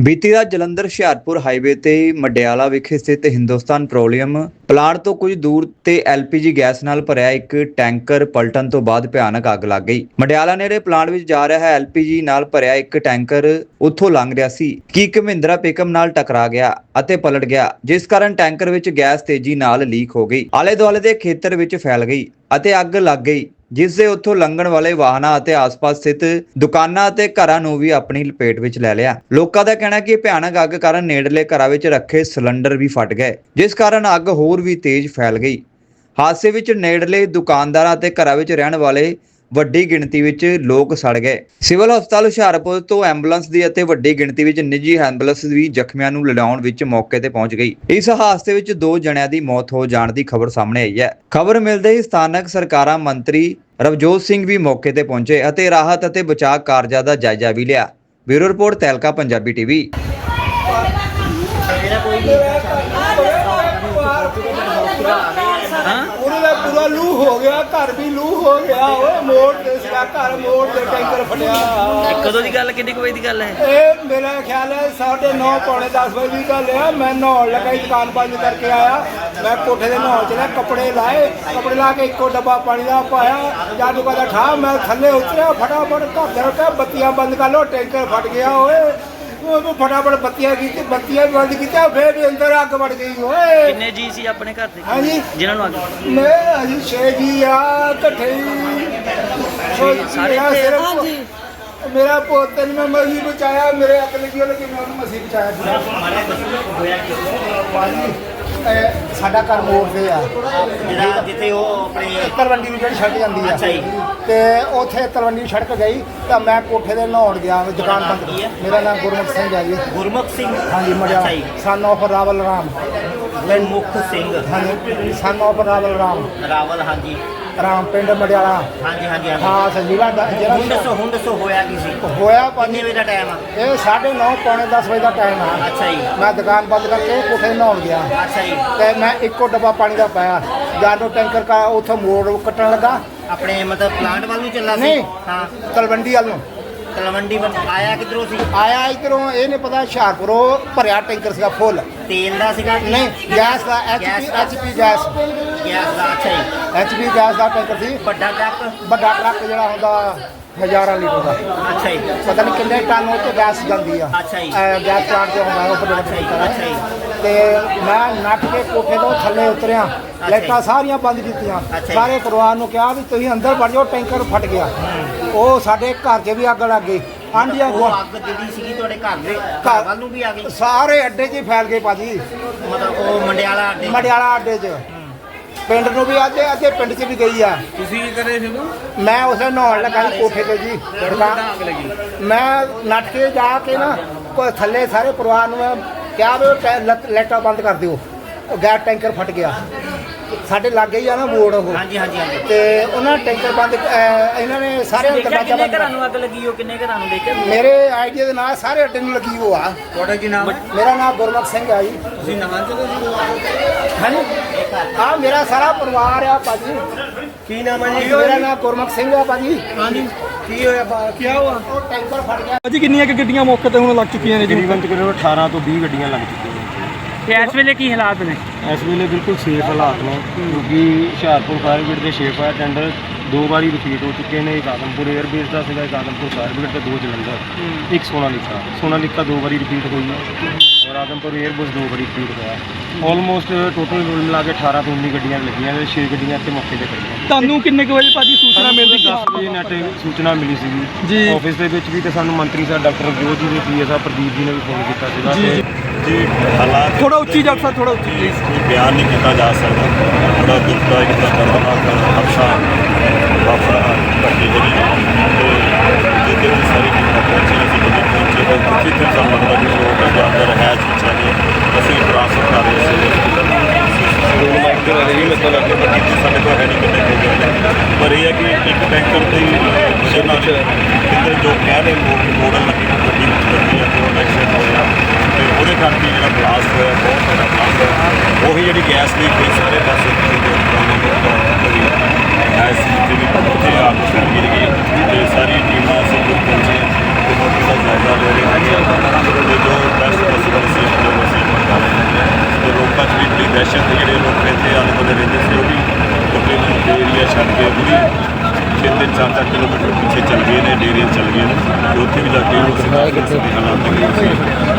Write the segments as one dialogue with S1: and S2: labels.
S1: ਬੀਤੀ ਰਾਤ ਜਲੰਧਰ ਹੁਸ਼ਿਆਰਪੁਰ ਹਾਈਵੇ ਤੇ ਮਡਿਆਲਾ ਵਿਖੇ ਸਥਿਤ ਹਿੰਦੁਸਤਾਨ ਪੈਟਰੋਲੀਅਮ ਪਲਾਂਟ ਤੋਂ ਕੁਝ ਦੂਰ ਤੇ ਐਲਪੀਜੀ ਗੈਸ ਨਾਲ ਭਰਿਆ ਇੱਕ ਟੈਂਕਰ ਪਲਟਣ ਤੋਂ ਬਾਅਦ ਭਿਆਨਕ ਅੱਗ ਲੱਗ ਗਈ। ਮਡਿਆਲਾ ਨੇੜੇ ਪਲਾਂਟ ਵਿੱਚ ਜਾ ਰਿਹਾ ਐਲਪੀਜੀ ਨਾਲ ਭਰਿਆ ਇੱਕ ਟੈਂਕਰ ਉੱਥੋਂ ਲੰਘ ਰਿਹਾ ਸੀ, ਕਿ ਇੱਕ ਮਹਿੰਦਰਾ ਪਿਕਅਪ ਨਾਲ ਟਕਰਾ ਗਿਆ ਅਤੇ ਪਲਟ ਗਿਆ, ਜਿਸ ਕਾਰਨ ਟੈਂਕਰ ਵਿੱਚ ਗੈਸ ਤੇਜ਼ੀ ਨਾਲ ਲੀਕ ਹੋ ਗਈ। ਆਲੇ ਦੁਆਲੇ ਦੇ ਖੇਤਰ ਵਿੱਚ ਫੈਲ ਗਈ ਅਤੇ ਅੱਗ ਲੱਗ ਗਈ। ਜਿਸ ਦੇ ਉੱਥੋਂ ਲੰਘਣ ਵਾਲੇ ਵਾਹਨਾਂ ਅਤੇ ਆਸ-ਪਾਸ ਸਥਿਤ ਦੁਕਾਨਾਂ ਅਤੇ ਘਰਾਂ ਨੂੰ ਵੀ ਆਪਣੀ ਲਪੇਟ ਵਿੱਚ ਲੈ ਲਿਆ। ਲੋਕਾਂ ਦਾ ਕਹਿਣਾ ਕਿ ਭਿਆਨਕ ਅੱਗ ਕਾਰਨ ਨੇੜਲੇ ਘਰਾਂ ਵਿੱਚ ਰੱਖੇ ਸਿਲੰਡਰ ਵੀ ਫਟ ਗਏ, ਜਿਸ ਕਾਰਨ ਅੱਗ ਹੋਰ ਵੀ ਤੇਜ਼ ਫੈਲ ਗਈ। ਹਾਦਸੇ ਵਿੱਚ ਨੇੜਲੇ ਦੁਕਾਨਦਾਰਾਂ ਅਤੇ ਘਰਾਂ ਵਿੱਚ ਰਹਿਣ ਵਾਲੇ ਵੱਡੀ ਗਿਣਤੀ ਵਿੱਚ ਲੋਕ ਸੜ ਗਏ। ਸਿਵਲ ਹਸਪਤਾਲ ਹੁਸ਼ਿਆਰਪੁਰ ਤੋਂ ਐਂਬੂਲੈਂਸ ਦੀ ਅਤੇ ਵੱਡੀ ਗਿਣਤੀ ਵਿੱਚ ਨਿੱਜੀ ਐਂਬੂਲੈਂਸ ਵੀ ਜ਼ਖਮੀਆਂ ਨੂੰ ਲਿਆਉਣ ਵਿੱਚ ਮੌਕੇ ਤੇ ਪਹੁੰਚ ਗਈ। ਇਸ ਹਾਦਸੇ ਵਿੱਚ ਦੋ ਜਣਿਆਂ ਦੀ ਮੌਤ ਹੋ ਜਾਣ ਦੀ ਖਬਰ ਸਾਹਮਣੇ ਆਈ ਹੈ। ਖਬਰ ਮਿਲਦੇ ਹੀ ਸਥਾਨਕ ਸਰਕਾਰਾਂ ਮੰਤਰੀ ਰਵਜੋਤ ਸਿੰਘ ਵੀ ਮੌਕੇ ਤੇ ਪਹੁੰਚੇ ਅਤੇ ਰਾਹਤ ਅਤੇ ਬਚਾਅ ਕਾਰਜਾਂ ਦਾ ਜਾਇਜ਼ਾ ਵੀ ਲਿਆ। ਬਿਊਰੋ ਰਿਪੋਰਟ ਤੈਲਕਾ, ਪੰਜਾਬੀ ਟੀਵੀ
S2: ਉਹਨੇ ਦਾ ਪੂਰਾ ਲੂ ਹੋ ਗਿਆ ਘਰ ਵੀ ਲੂ ਹੋ ਗਿਆ ਓਏ ਮੋੜ ਤੇ ਸੀਗਾ ਘਰ ਮੋੜ ਤੇ ਟੈਂਕਰ ਫਟਿਆ।
S3: ਕਦੋਂ ਦੀ ਗੱਲ ਹੈ ਕਿੰਨੀ ਕੁ ਵਜੇ ਦੀ ਗੱਲ ਹੈ?
S2: ਇਹ ਮੇਰਾ ਖਿਆਲ ਹੈ 9:30 ਪੌਣੇ 10 ਵਜੇ ਦੀ ਗੱਲ ਆ ਮੈਂ ਨਹਾਉਣ ਲੱਗਾ ਸੀ, ਦੁਕਾਨ ਬੰਦ ਕਰਕੇ ਆਇਆ। ਮੈਂ ਕੋਠੇ ਦੇ ਨਹਾਉਣ ਚਲਾ ਕੱਪੜੇ ਲਾਏ। ਕੱਪੜੇ ਲਾ ਕੇ ਇੱਕੋ ਡੱਬਾ ਪਾਣੀ ਦਾ ਪਾਇਆ। ਜਾਦੂ ਕਾ ਠਾ ਮੈਂ ਥੱਲੇ ਉਤਰਿਆ ਫਟਾਫਟ ਘਰ ਦੇ ਰੋਟਾ ਬੱਤੀਆਂ ਬੰਦ ਕਰ ਲੋ ਟੈਂਕਰ ਫਟ ਗਿਆ ਓਏ। ਉਹ ਫਟਾਫਟ ਬੱਤੀਆਂ ਕੀਤੀ ਬੱਤੀਆਂ ਵੀ ਬੰਦ ਕੀਤੀਆਂ ਫੇਰ ਵੀ ਅੰਦਰ ਅੱਗ ਵੜ ਗਈ ਓਏ।
S3: ਕਿੰਨੇ ਜੀ ਸੀ ਆਪਣੇ ਘਰ ਦੇ?
S2: ਹਾਂਜੀ।
S3: ਜਿਨ੍ਹਾਂ ਨੂੰ ਅੱਗ
S2: ਮੈਂ ਅਸੀਂ ਛੇ ਜੀ ਆ ਇਕੱਠੇ
S3: ਸਾਰੇ
S2: ਮੇਰਾ
S3: ਇੱਥੇ?
S2: ਸਿਰਫ ਮੇਰਾ ਪੁੱਤ ਨੇ ਮੈਂ ਮਸੀ ਬਚਾਇਆ ਮੇਰੇ ਅੱਗ ਲੱਗੀ ਉਹਨੇ ਕਿ ਮੈਂ ਉਹਨੂੰ ਮਸੀ ਬਚਾਇਆ ਸੀ। ਇਹ ਸਾਡਾ ਘਰ ਮੋੜ ਤੇ ਆ।
S4: ਜਿਹੜਾ ਜਿੱਥੇ ਉਹ ਆਪਣੇ
S2: ਤਲਵੰਡੀ ਨੂੰ ਜਿਹੜੀ ਸੜਕ ਜਾਂਦੀ ਆ।
S4: ਅੱਛਾ ਜੀ।
S2: ਤੇ ਉੱਥੇ ਤਲਵੰਡੀ ਸੜਕ ਗਈ ਤਾਂ ਮੈਂ ਕੋਠੇ ਦੇ ਨਹਾਉਣ ਗਿਆ ਦੁਕਾਨ
S4: ਨਾਮ
S2: ਬੰਦ
S4: ਕੀ ਹੈ?
S2: ਮੇਰਾ ਨਾਮ ਗੁਰਮੁਖ ਸਿੰਘ ਹੈ ਜੀ।
S4: ਗੁਰਮੁਖ ਸਿੰਘ?
S2: ਹਾਂਜੀ ਮੜਿਆ।
S4: ਅੱਛਾ ਜੀ।
S2: Son of Rawal Ram
S4: Gurmukh Singh.
S2: ਹਾਂਜੀ ਸਨ ਆਫ ਰਾਵਲ ਰਾਮ
S4: ਰਾਵਲ ਹਾਂਜੀ।
S2: ਰਾਮ ਪਿੰਡ ਮੜਿਆਲਾ।
S4: ਹਾਂਜੀ ਹਾਂਜੀ ਹਾਂਜੀ।
S2: ਖਾਸ ਜ਼ਿਲ੍ਹਾ ਦਾ
S4: ਹੁਣ
S2: ਜਿਹੜਾ
S4: ਦੱਸੋ ਹੁਣ ਦੱਸੋ ਹੋਇਆ ਕੀ ਸੀ?
S2: ਹੋਇਆ
S4: ਕਿੰਨੇ
S2: ਪੰਜ
S4: ਵਜੇ ਦਾ ਟਾਈਮ ਆ?
S2: ਇਹ 9:30 ਪੌਣੇ 10 ਵਜੇ ਦਾ ਟਾਈਮ ਆ।
S4: ਅੱਛਾ ਜੀ।
S2: ਮੈਂ ਦੁਕਾਨ ਬੰਦ ਕਰਕੇ ਕੋਠੇ ਨਹਾਉਣ ਗਿਆ।
S4: ਅੱਛਾ ਜੀ।
S2: ਤੇ ਮੈਂ ਇੱਕੋ ਡੱਬਾ ਪਾਣੀ ਦਾ ਪਾਇਆ। ਜਦੋਂ ਟੈਂਕਰ ਕਾ ਉੱਥੋਂ ਮੋੜ ਕੱਟਣ ਲੱਗਾ।
S4: ਆਪਣੇ ਮਤਲਬ ਪਲਾਂਟ ਵੱਲ ਨੂੰ ਚੱਲਾ ਸੀ?
S2: ਨਹੀਂ।
S4: ਹਾਂ।
S2: ਤਲਵੰਡੀ ਵੱਲ ਨੂੰ।
S4: ਤਲਵੰਡੀ ਵੱਲ ਆਇਆ ਕਿਧਰੋਂ ਸੀ?
S2: ਆਇਆ ਇਧਰੋਂ ਇਹ ਨਹੀਂ ਪਤਾ ਹੁਸ਼ਿਆਰਪੁਰੋਂ ਭਰਿਆ ਟੈਂਕਰ ਸੀਗਾ ਫੁੱਲ।
S4: ਤੇਲ ਦਾ ਸੀਗਾ ਕਿ?
S2: ਨਹੀਂ ਗੈਸ ਦਾ
S4: ਗੈਸ
S2: ਐਚਪੀ
S4: ਦਾ?
S2: HP gas.
S4: ਗੈਸ ਦਾ ਅੱਛਾ ਜੀ।
S2: ਐਚਪੀ ਗੈਸ ਦਾ ਟੈਂਕਰ ਸੀ।
S4: ਵੱਡਾ ਟਰੱਕ?
S2: ਵੱਡਾ ਟਰੱਕ ਜਿਹੜਾ ਹੁੰਦਾ ਹਜ਼ਾਰਾਂ ਲੀਟਰ ਦਾ।
S4: ਅੱਛਾ ਜੀ।
S2: ਪਤਾ ਨਹੀਂ ਕਿੰਨੇ ਟਨ ਉਹ ਤੇ ਗੈਸ ਜਾਂਦੀ ਆ।
S4: ਅੱਛਾ ਜੀ।
S2: ਅਹ ਗੈਸ ਪਲਾਂਟ ਜੋ ਹੁੰਦਾ ਉਹ ਟੈਂਕਰ ਆ।
S4: ਅੱਛਾ ਜੀ।
S2: ਤੇ ਮੈਂ ਨੱਠ ਕੇ ਕੋਠੇ ਤੋਂ ਥੱਲੇ ਉਤਰਿਆ।
S4: ਜੀ।
S2: ਲਾਈਟਾਂ ਸਾਰੀਆਂ ਬੰਦ ਕੀਤੀਆਂ।
S4: ਅੱਛਾ ਜੀ।
S2: ਸਾਰੇ ਪਰਿਵਾਰ ਨੂੰ ਕਿਹਾ ਵੀ ਤੁਸੀਂ ਅੰਦਰ ਵੜ ਜਾਓ ਟੈਂਕਰ ਫਟ ਗਿਆ। ਉਹ ਸਾਡੇ ਘਰ 'ਚ ਵੀ ਅੱਗ ਲੱਗ ਗਈ। ਆਂਡੀਆਂ
S4: ਉਹ
S2: ਗੁਆ
S4: ਅੱਗ ਜਿਹੜੀ ਸੀਗੀ ਤੁਹਾਡੇ ਘਰ ਦੇ ਘਰ ਵੱਲ ਨੂੰ ਵੀ ਆ ਗਈ?
S2: ਸਾਰੇ ਅੱਡੇ 'ਚ ਹੀ ਫੈਲ ਗਏ ਭਾਜੀ।
S4: ਮਤਲਬ ਉਹ ਮੰਡਿਆਲਾ ਅੱਡੇ
S2: ਮੜਿਆਲਾ ਅੱਡੇ 'ਚ। ਪਿੰਡ ਨੂੰ ਵੀ ਅੱਧੇ ਅੱਧੇ ਪਿੰਡ 'ਚ ਵੀ ਗਈ ਆ।
S5: ਤੁਸੀਂ ਕੀ ਕਰੇ ਸੀ
S2: ਮੈਂ ਉਸੇ ਨਹਾਉਣ ਲੱਗਾ ਸੀ ਕੋਠੇ ਤੇ ਜੀ
S5: ਅੱਗ ਲੱਗੀ?
S2: ਮੈਂ ਨੱਠ ਕੇ ਜਾ ਕੇ ਨਾ ਕੋਈ ਥੱਲੇ ਸਾਰੇ ਪਰਿਵਾਰ ਨੂੰ ਮੈਂ ਕਿਹਾ ਵੀ ਉਹ ਟੈ- ਲੱਟ- ਲਾਈਟਾਂ ਬੰਦ ਕਰ ਦਿਓ। ਉਹ ਗੈਸ ਟੈਂਕਰ ਫਟ ਗਿਆ। ਸਾਡੇ ਲਾਗੇ ਹੀ ਆ ਨਾ ਬੋਰਡ ਉਹ।
S4: ਹਾਂਜੀ ਹਾਂਜੀ ਹਾਂਜੀ।
S2: ਤੇ ਉਹਨਾਂ ਨੇ ਟੈਂਕਰ ਬੰਦ ਅਹ ਇਹਨਾਂ ਨੇ ਸਾਰੇ
S3: ਦੇਖਿਆ
S2: ਦਰਵਾਜ਼ਾ
S3: ਕਿੰਨੇ
S2: ਬੰਦ
S3: ਘਰਾਂ ਨੂੰ ਅੱਗ ਲੱਗੀ ਉਹ ਕਿੰਨੇ ਘਰਾਂ ਨੂੰ ਦੇਖਿਆ?
S2: ਮੇਰੇ ਆਈਡੀਆ ਦੇ ਨਾਲ ਸਾਰੇ ਅੱਡੇ ਨੂੰ ਲੱਗੀ ਉਹ ਆ।
S5: ਤੁਹਾਡਾ ਕੀ ਨਾਮ ਹੈ?
S2: ਮੇਰਾ ਨਾਮ ਗੁਰਮੁਖ ਸਿੰਘ ਆ ਜੀ।
S5: ਤੁਸੀਂ ਨਹਾਂ ਚਲੇ
S2: ਹਾਂਜੀ। ਆ ਮੇਰਾ ਸਾਰਾ ਪਰਿਵਾਰ ਆ ਭਾਜੀ।
S5: ਕੀ ਨਾਮ ਹੈ
S2: ਮੇਰਾ ਨਾਮ ਗੁਰਮੁਖ ਸਿੰਘ ਆ ਭਾਜੀ।
S5: ਹਾਂਜੀ। ਕੀ ਹੋਇਆ ਕੀ ਹੋਇਆ?
S2: ਉਹ ਟੈਂਕਰ ਫਟ ਗਿਆ।
S6: ਅਜੀ ਕਿੰਨੀਆਂ ਕਿ ਗੱਡੀਆਂ ਮੌਕੇ ਤੇ ਹੁਣ ਲੱਗ ਚੁੱਕੀਆਂ ਨੇ ਜੀ?
S7: ਤਕਰੀਬਨ ਤਕਰੀਬਨ 18 ਤੋਂ 20 ਗੱਡੀਆਂ ਲੱਗ ਚੁੱਕੀਆਂ
S3: ਤੇ ਇਸ ਵੇਲੇ ਕੀ ਹਾਲਾਤ ਨੇ?
S7: ਇਸ ਵੇਲੇ ਬਿਲਕੁਲ ਸੇਫ ਹਾਲਾਤ ਨੇ, ਕਿਉਂਕਿ ਹੁਸ਼ਿਆਰਪੁਰ ਫਾਇਰ ਬ੍ਰਿਗੇਡ ਦੇ ਛੇ ਫਾਇਰ ਟੈਂਡਰ ਦੋ ਵਾਰੀ ਰਿਪੀਟ ਹੋ ਚੁੱਕੇ ਨੇ ਇੱਕ ਆਦਮਪੁਰ 에ਅਰ ਬੇਸ ਦਾ ਸੀਗਾ ਇੱਕ ਆਦਮਪੁਰ ਫਾਇਰ ਬ੍ਰਿਗੇਡ ਤੇ ਦੋ ਜਲੰਧਰ ਇੱਕ ਸੋਨਾਲੀਕਾ। ਸੋਨਾਲੀਕਾ ਦੋ ਵਾਰੀ ਰਿਪੀਟ ਹੋਈ ਹੈ ਔਰ ਆਦਮਪੁਰ 에ਅਰ ਬੇਸ ਦੋ ਵਾਰੀ ਰਿਪੀਟ ਹੋਇਆ। ਆਲਮੋਸਟ ਟੋਟਲ ਮਿਲਾ ਮਿਲਾ ਕੇ 18 ਤੋਂ 19 ਗੱਡੀਆਂ ਲੱਗੀਆਂ ਨੇ 6 ਗੱਡੀਆਂ ਇੱਥੇ ਮੌਕੇ ਤੇ ਖੜੀਆਂ
S6: ਤੁਹਾਨੂੰ ਕਿੰਨੇ ਕੁ ਵਜੇ ਭਾਜੀ ਸੂਚਨਾ ਮਿਲਦੀ ਕਿ
S7: 10 ਵਜੇ ਨੈਟ ਸੂਚਨਾ ਮਿਲੀ ਸੀਗੀ।
S6: ਜੀ।
S7: ਆਫਿਸ ਦੇ ਵਿੱਚ ਵੀ ਤੇ ਸਾਨੂੰ ਮੰਤਰੀ ਸਾਹਿਬ ਡਾਕਟਰ ਜੋਤ ਜੀ ਦੇ ਪੀਏ ਸਾਹਿਬ ਪ੍ਰਦੀਪ ਜੀ ਨੇ ਵੀ ਫੋਨ ਕੀਤਾ ਸੀਗਾ
S6: ਜੀ,
S7: ਤੇ
S6: ਜੀ।
S8: ਜੀ ਹਾਲਾਤ
S6: ਥੋੜਾ ਉੱਚੀ ਡਾਕਟਰ ਸਾਹਿਬ ਥੋੜਾ ਉੱਚੀ।
S8: ਬਿਆਨ ਨਹੀਂ ਕੀਤਾ ਜਾ ਸਕਦਾ। ਬੜਾ ਦੁਖਦਾਇਕ ਤੇ ਦਰਦਨਾਕ ਹਾਦਸਾ ਵਾਪਰਾ ਘਟੀ ਜਿਹੜੀ ਤੇ ਜਿਹਦੇ ਵਿੱਚ ਸਾਰੀ ਟੀਮਾਂ ਪਹੁੰਚੀ ਅਸੀਂ ਜਦੋਂ ਪਹੁੰਚੇ ਤਾਂ ਕੁਝ ਤੇ ਸਾਨੂੰ ਲੱਗਦਾ ਕਿ ਲੋਕ ਦੇ ਅੰਦਰ ਹੈ ਚੀਜ਼ਾਂ ਨੇ ਅਸੀਂ ਟ੍ਰਾਂਸਫਰ ਕਰ ਰਹੇ ਸੀ ਬਾਕੀ ਸਾਡੇ ਕੋਲ ਹੈ ਨਹੀਂ ਕਿੰਨੇ ਹੋ ਗਏ ਪਰ ਇਹ ਹੈ ਕਿ ਇੱਕ ਟੈਂਕਰ ਤੇ ਵਜ੍ਹਾ ਨਾਲ ਕਿਤੇ ਜੋ ਕਹਿ ਰਹੇ ਲੋਕ ਮੋੜਨ ਲੱਗੀ ਗੱਡੀ ਵਿੱਚ ਲੱਗੀ ਹੈ ਉਹ ਐਕਸੀਡੈਂਟ ਹੋਇਆ ਤੇ ਉਹਦੇ ਕਰਕੇ ਜਿਹੜਾ ਬਲਾਸਟ ਹੋਇਆ ਬਹੁਤ ਵੱਡਾ ਬਲਾਸਟ ਹੋਇਆ ਉਹੀ ਜਿਹੜੀ ਗੈਸ ਲੀਕ ਹੋਈ ਸਾਰੇ ਪਾਸੇ ਐਸ ਜਿੱਥੇ ਵੀ ਪਹੁੰਚੇ ਆਪ ਸ਼ਹਿਰ ਗਏ ਤੇ ਸਾਰੀ ਟੀਮਾਂ ਸਭ ਲੋਕ ਪਹੁੰਚੇ ਤੇ ਮੌਕੇ ਦਾ ਜਾਇਜ਼ਾ ਲੈ ਰਹੇ ਹੈਗੇ ਆ ਤੇ ਜੋ ਬੈਸਟ ਪੋਸੀਬਲ ਸੀ ਜੋ ਅਸੀਂ ਕਰ ਰਹੇ ਹੈਗੇ ਤੇ ਲੋਕਾਂ 'ਚ ਵੀ ਬੜੀ ਦਹਿਸ਼ਤ ਜਿਹੜੇ ਲੋਕ ਰਹਿੰਦੇ ਆਲੇ ਬਲੇ ਰਹਿੰਦੇ ਸੀ ਉਹ ਵੀ ਤਕਰੀਬਨ ਏਰੀਆ ਛੱਡ ਕੇ ਪੂਰੀ ਛੇਤੇ 4-4 ਕਿਲੋਮੀਟਰ ਪਿੱਛੇ ਚੱਲ ਗਏ ਨੇ ਡੇਰੇ ਚੱਲ ਗਏ ਨੇ ਉੱਥੇ ਵੀ ਜਾ ਕੇ ਉਹ ਸਰਕਾਰ ਦੇ ਹਾਲਾਤ ਦੇ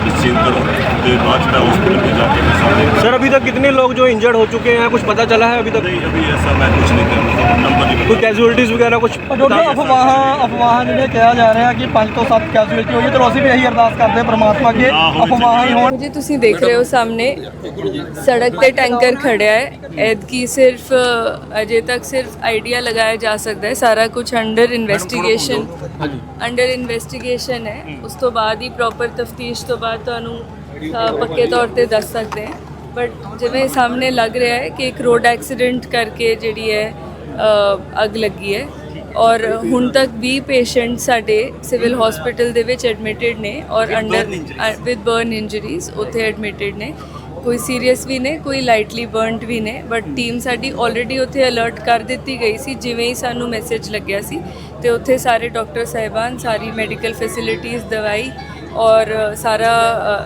S8: ਇਸ ਚੀਜ਼ ਤੋਂ ਤੇ ਬਾਅਦ ਚ ਹਸਪੀਟਲ में जाके मैं सारे
S6: सर अभी तक कितने लोग जो इंजर्ड हो चुके हैं कुछ पता चला है अभी तक
S8: नहीं अभी ऐसा मैं कुछ नहीं कर रहा नंबर नहीं
S6: ਕੋਈ ਕੈਜੂਅਲਟੀਜ਼ ਵਗੈਰਾ ਕੁਝ ਡਾਕਟਰ ਅਫਵਾਹਾਂ ਅਫਵਾਹਾਂ ਜਿਹੜੇ ਕਿਹਾ ਜਾ ਰਿਹਾ ਕਿ 5 ਤੋਂ 7 ਕੈਜੂਅਲਟੀ ਹੋਈ ਹੈ ਤੇ ਅਸੀਂ ਵੀ ਇਹੀ ਅਰਦਾਸ ਕਰਦੇ ਹਾਂ ਪ੍ਰਮਾਤਮਾ ਅੱਗੇ
S8: ਹਾਂ, ਹੋਣੀ
S6: ਅਫਵਾਹਾਂ ਹੀ ਹੋਣ
S9: ਜੀ ਤੁਸੀਂ ਦੇਖ ਰਹੇ ਹੋ ਸਾਹਮਣੇ ਸੜਕ ਤੇ ਟੈਂਕਰ ਖੜਿਆ ਹੈ ਐਦ ਕੀ ਸਿਰਫ ਅ, ਅਜੇ ਤੱਕ ਸਿਰਫ ਆਈਡੀਆ ਲਗਾਇਆ ਜਾ ਸਕਦਾ ਹੈ ਸਾਰਾ ਕੁਝ ਅੰਡਰ ਇਨਵੈਸਟੀਗੇਸ਼ਨ ਅੰਡਰ ਇਨਵੈਸਟੀਗੇਸ਼ਨ ਹੈ ਉਸ ਤੋਂ ਬਾਅਦ ਹੀ ਪ੍ਰੋਪਰ ਤਫਤੀਸ਼ ਤੋਂ ਬਾਅਦ ਤੁਹਾਨੂੰ ਅ, ਪੱਕੇ ਤੌਰ ਤੇ ਦੱਸ ਸਕਦੇ ਹਾਂ। ਬਟ ਜਿਵੇਂ ਸਾਹਮਣੇ ਲੱਗ ਰਿਹਾ ਹੈ ਕਿ ਇੱਕ ਰੋਡ ਐਕਸੀਡੈਂਟ ਕਰਕੇ ਜਿਹੜੀ ਹੈ ਅੱਗ ਲੱਗੀ ਹੈ। ਔਰ ਹੁਣ ਤੱਕ 20 ਪੇਸ਼ੈਂਟ ਸਾਡੇ ਸਿਵਲ ਹਸਪੀਟਲ ਦੇ ਵਿੱਚ ਐਡਮਿਟਡ ਨੇ ਔਰ ਅੰਡਰ ਵਿਦ ਬਰਨ ਇੰਜਰੀਜ਼ ਉੱਥੇ ਐਡਮਿਟਡ ਨੇ। ਕੋਈ ਸੀਰੀਅਸ ਵੀ ਨੇ ਕੋਈ ਲਾਈਟਲੀ ਬਰਨਡ ਵੀ ਨੇ ਬਟ ਟੀਮ ਸਾਡੀ ਆਲਰੇਡੀ ਉੱਥੇ ਅਲਰਟ ਕਰ ਦਿੱਤੀ ਗਈ ਸੀ ਜਿਵੇਂ ਹੀ ਸਾਨੂੰ ਮੈਸੇਜ ਲੱਗਿਆ ਸੀ। ਤੇ ਉੱਥੇ ਸਾਰੇ ਡਾਕਟਰ ਸਾਹਿਬਾਨ ਸਾਰੀ ਮੈਡੀਕਲ ਫੈਸਿਲਿਟੀਜ਼ ਦਵਾਈ ਔਰ ਅ, ਸਾਰਾ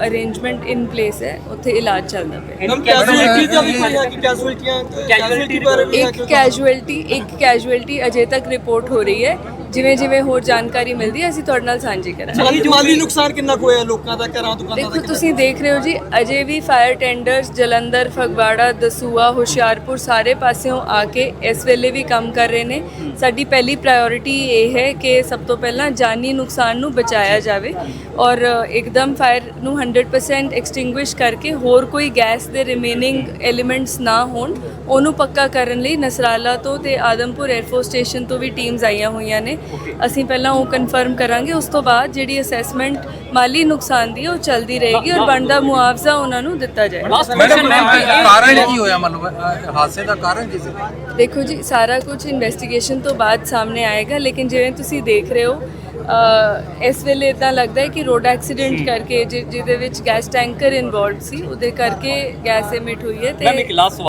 S9: ਅਰੇਂਜਮੈਂਟ ਇਨ ਪਲੇਸ ਹੈ ਉੱਥੇ ਇਲਾਜ ਚੱਲਦਾ ਪਿਆ
S6: ਮੈਮ ਕੈਜੂਅਲਟੀ ਦਾ ਵੀ ਕੋਈ ਹੈ ਕਿ ਕੈਜੂਅਲਟੀਆਂ ਕੈਜੂਅਲਟੀ ਬਾਰੇ ਵੀ ਹੈ
S9: ਇੱਕ ਕੈਜੂਅਲਟੀ ਇੱਕ ਕੈਜੂਅਲਟੀ ਅਜੇ ਤੱਕ ਰਿਪੋਰਟ ਹੋ ਰਹੀ ਹੈ ਜਿਵੇਂ ਜਿਵੇਂ ਹੋਰ ਜਾਣਕਾਰੀ ਮਿਲਦੀ ਹੈ ਅਸੀਂ ਤੁਹਾਡੇ ਨਾਲ ਸਾਂਝੀ ਕਰਾਂਗੇ।
S6: ਮਾਲੀ ਮਾਲੀ ਨੁਕਸਾਨ ਕਿੰਨਾ ਕੁ ਹੋਇਆ ਲੋਕਾਂ ਦਾ ਘਰਾਂ ਦੁਕਾਨਾਂ ਦਾ
S9: ਦੇਖੋ ਤੁਸੀਂ ਦੇਖ ਰਹੇ ਹੋ ਜੀ ਅਜੇ ਵੀ ਫਾਇਰ ਟੈਂਡਰਸ ਜਲੰਧਰ ਫਗਵਾੜਾ ਦਸੂਆ ਹੁਸ਼ਿਆਰਪੁਰ ਸਾਰੇ ਪਾਸਿਓਂ ਆ ਕੇ ਇਸ ਵੇਲੇ ਵੀ ਕੰਮ ਕਰ ਰਹੇ ਨੇ। ਸਾਡੀ ਪਹਿਲੀ ਪ੍ਰਾਇੋਰਟੀ ਇਹ ਹੈ ਕਿ ਸਭ ਤੋਂ ਪਹਿਲਾਂ ਜਾਨੀ ਨੁਕਸਾਨ ਨੂੰ ਬਚਾਇਆ ਜਾਵੇ ਔਰ ਇੱਕਦਮ ਫਾਇਰ ਨੂੰ 100% ਐਕਸਟਿੰਗੁਇਸ਼ ਕਰਕੇ ਹੋਰ ਕੋਈ ਗੈਸ ਦੇ ਰਿਮੇਨਿੰਗ ਐਲੀਮੈਂਟਸ ਨਾ ਹੋਣ ਉਹਨੂੰ ਪੱਕਾ ਕਰਨ ਲਈ ਨਸਰਾਲਾ ਤੋਂ ਤੇ ਆਦਮਪੁਰ 에ਅਰਫੋਰਸ ਸਟੇਸ਼ਨ ਤੋਂ ਵੀ ਟੀਮਸ ਆਈਆਂ ਹੋਈਆਂ ਨੇ। ਅਸੀਂ ਪਹਿਲਾਂ ਉਹ ਕਨਫਰਮ ਕਰਾਂਗੇ ਉਸ ਤੋਂ ਬਾਅਦ ਜਿਹੜੀ ਅਸੈਸਮੈਂਟ ਮਾਲੀ ਨੁਕਸਾਨ ਦੀ ਉਹ ਚੱਲਦੀ ਰਹੇਗੀ ਔਰ ਬਣਦਾ ਮੁਆਵਜ਼ਾ ਉਹਨਾਂ ਨੂੰ ਦਿੱਤਾ ਜਾਏਗਾ।
S10: ਮੈਡਮ ਕਾਰਨ ਕੀ ਹੋਇਆ ਮਤਲਬ ਹਾਦਸੇ ਦਾ ਕਾਰਨ ਕੀ ਸੀ?
S9: ਦੇਖੋ ਜੀ ਸਾਰਾ ਕੁਝ ਇਨਵੈਸਟੀਗੇਸ਼ਨ ਤੋਂ ਬਾਅਦ ਸਾਹਮਣੇ ਆਏਗਾ ਲੇਕਿਨ ਜਿਵੇਂ ਤੁਸੀਂ ਦੇਖ ਰਹੇ ਹੋ ਅ, ਇਸ ਵੇਲੇ ਇਦਾਂ ਲੱਗਦਾ ਹੈ ਕਿ ਰੋਡ ਐਕਸੀਡੈਂਟ ਕਰਕੇ ਜਿਹਦੇ ਵਿੱਚ ਗੈਸ ਟੈਂਕਰ ਇਨਵੋਲਵਡ ਸੀ ਉਹਦੇ ਕਰਕੇ ਗੈਸ ਐਮਿਟ ਹੋਈ ਹੈ ਤੇ